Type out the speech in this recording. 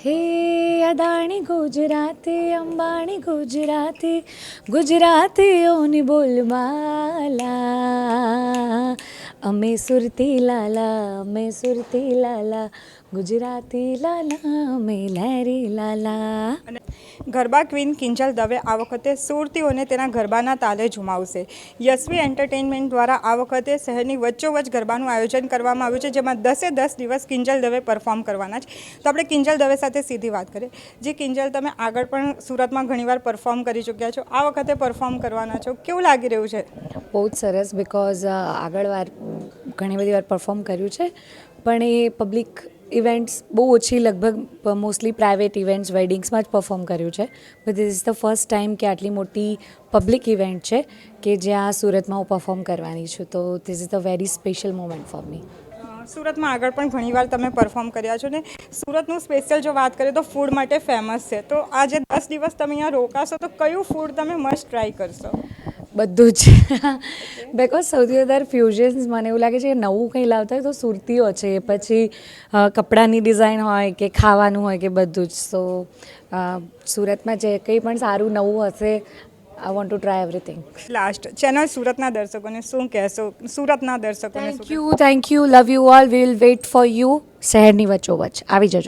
હે અદાણી ગુજરાતી અંબાણી ગુજરાતી ગુજરાતીઓની બોલબાલા અમે સુરતી લાલા અમે સુરતી લાલા ગુજરાતી લાલા અમે લહેરી લાલા. અને ગરબા ક્વીન કિંજલ દવે આ વખતે સુરતીઓને તેના ગરબાના તાલે ઝુમાવશે. યશવી એન્ટરટેઇનમેન્ટ દ્વારા આ વખતે શહેરની વચ્ચોવચ્ચ ગરબાનું આયોજન કરવામાં આવ્યું છે જેમાં દસે દસ દિવસ કિંજલ દવે પરફોર્મ કરવાના છે. તો આપણે કિંજલ દવે સાથે સીધી વાત કરીએ. જે કિંજલ તમે આગળ પણ સુરતમાં ઘણીવાર પરફોર્મ કરી ચૂક્યા છો. આ વખતે પરફોર્મ કરવાના છો. કેવું લાગી રહ્યું છે? બહુ જ સરસ બિકોઝ આગળ વાર ઘણી બધી વાર પરફોર્મ કર્યું છે. પણ એ પબ્લિક ઇવેન્ટ્સ બહુ ઓછી લગભગ મોસ્ટલી પ્રાઇવેટ ઇવેન્ટ્સ વેડિંગ્સમાં જ પરફોર્મ કર્યું છે. But this is the first time કે આટલી મોટી પબ્લિક ઇવેન્ટ છે કે જ્યાં સુરતમાં હું પરફોર્મ કરવાની છું. તો this is the very special moment for me સુરતમાં આગળ પણ ઘણીવાર તમે પરફોર્મ કર્યા છો ને? સુરતનું સ્પેશિયલ જો વાત કરીએ તો ફૂડ માટે ફેમસ છે. તો આજે દસ દિવસ તમે અહીંયા રોકાશો તો કયું ફૂડ તમે મસ્ટ ટ્રાય કરશો? બધું જ. બિકોઝ સૌથી વધારે ફ્યુઝન્સ મને એવું લાગે છે કે નવું કંઈ લાવતા હોય તો સુરતીઓ છે. પછી કપડાની ડિઝાઇન હોય કે ખાવાનું હોય કે બધું જ. સો સુરતમાં જે કંઈ પણ સારું નવું હશે I want to try everything last channel સુરતના દર્શકોને શું કહેશો? સુરતના દર્શકોને thank you thank you love you all will wait for you શહેરની વચ્ચોવચ્ચ આવી જજો.